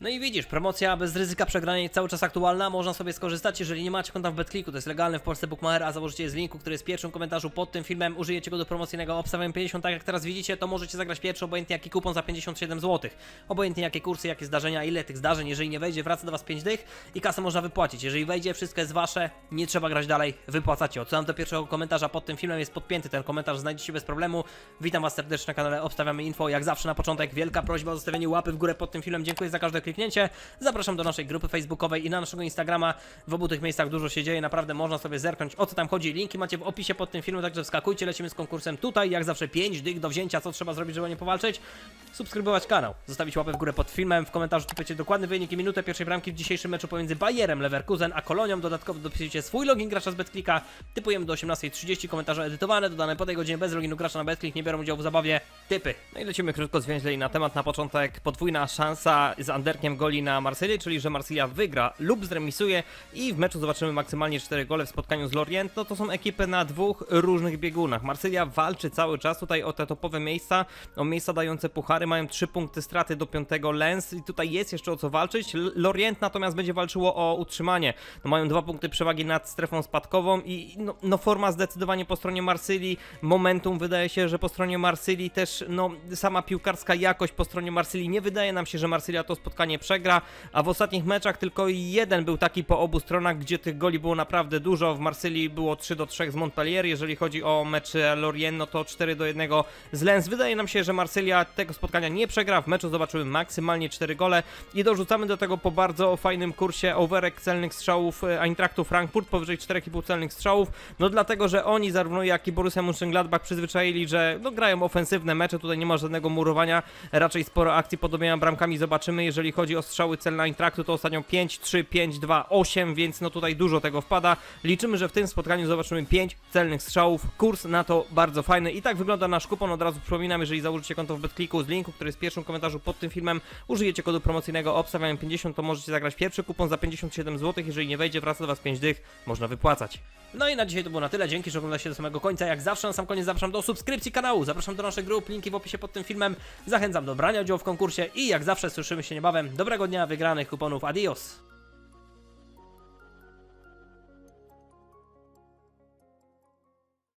No i widzisz, promocja bez ryzyka przegranej cały czas aktualna, można sobie skorzystać, jeżeli nie macie konta w BetClicku, to jest legalne w Polsce Bookmacher, a założycie je z linku, który jest w pierwszym komentarzu pod tym filmem, użyjecie go do promocyjnego obstawiam 50, tak jak teraz widzicie, to możecie zagrać pierwszy, obojętnie jaki kupon za 57 zł. Obojętnie jakie kursy, jakie zdarzenia, ile tych zdarzeń, jeżeli nie wejdzie, wraca do was 5 dych i kasę można wypłacić. Jeżeli wejdzie, wszystko jest wasze, nie trzeba grać dalej, wypłacacie. Odsyłam do pierwszego komentarza pod tym filmem, jest podpięty ten komentarz, znajdziecie bez problemu. Witam was serdecznie na kanale Obstawiamy Info, jak zawsze na początek wielka prośba o zostawienie łapy w górę pod tym filmem, dziękuję za każde kliknięcie. Zapraszam do naszej grupy facebookowej i na naszego Instagrama. W obu tych miejscach dużo się dzieje, naprawdę można sobie zerknąć o co tam chodzi. Linki macie w opisie pod tym filmem, także wskakujcie, lecimy z konkursem tutaj. Jak zawsze 5 dych do wzięcia, co trzeba zrobić, żeby nie powalczyć? Subskrybować kanał, zostawić łapę w górę pod filmem, w komentarzu typujecie dokładny wynik i minutę pierwszej bramki w dzisiejszym meczu pomiędzy Bayerem Leverkusen a Kolonią. Dodatkowo dopisujecie swój login gracza z BetClicka. Typujemy do 18.30, komentarze edytowane, dodane po tej godzinie bez loginu gracza na BetClick, nie biorą udziału w zabawie. Typy. No i lecimy krótko zwięźlej na temat. Na początek podwójna szansa z Goli na Marsylii, czyli że Marsylia wygra lub zremisuje i w meczu zobaczymy maksymalnie 4 gole w spotkaniu z Lorient. No to są ekipy na dwóch różnych biegunach. Marsylia walczy cały czas tutaj o te topowe miejsca, o miejsca dające puchary. Mają 3 punkty straty do 5 Lens i tutaj jest jeszcze o co walczyć. Lorient natomiast będzie walczyło o utrzymanie. No mają dwa punkty przewagi nad strefą spadkową i no, no forma zdecydowanie po stronie Marsylii. Momentum wydaje się, że po stronie Marsylii też no sama piłkarska jakość po stronie Marsylii nie wydaje nam się, że Marsylia to spotkanie przegra, a w ostatnich meczach tylko jeden był taki po obu stronach, gdzie tych goli było naprawdę dużo. W Marsylii było 3 do 3 z Montpellier, jeżeli chodzi o mecz Lorient, no to 4 do 1 z Lens. Wydaje nam się, że Marsylia tego spotkania nie przegra. W meczu zobaczymy maksymalnie 4 gole i dorzucamy do tego po bardzo fajnym kursie overek celnych strzałów e, Eintrachtu Frankfurt powyżej 4,5 celnych strzałów. No dlatego, że oni zarówno jak i Borussia Mönchengladbach przyzwyczaili, że no, grają ofensywne mecze, tutaj nie ma żadnego murowania, raczej sporo akcji podobienia bramkami zobaczymy. Jeżeli chodzi o strzały celne Eintrachtu, to ostatnio 5, 3, 5, 2, 8, więc no tutaj dużo tego wpada. Liczymy, że w tym spotkaniu zobaczymy 5 celnych strzałów. Kurs na to bardzo fajny i tak wygląda nasz kupon. Od razu przypominam, jeżeli założycie konto w BetClicku z linku, który jest w pierwszym komentarzu pod tym filmem, użyjecie kodu promocyjnego obstawiam 50, to możecie zagrać pierwszy kupon za 57 zł. Jeżeli nie wejdzie, wraca do Was 5 dych, można wypłacać. No i na dzisiaj to było na tyle. Dzięki, że oglądacie do samego końca. Jak zawsze na sam koniec zapraszam do subskrypcji kanału, zapraszam do naszych grup, linki w opisie pod tym filmem. Zachęcam do brania udziału w konkursie i jak zawsze słyszymy się niebawem. Dobrego dnia, wygranych kuponów, adios!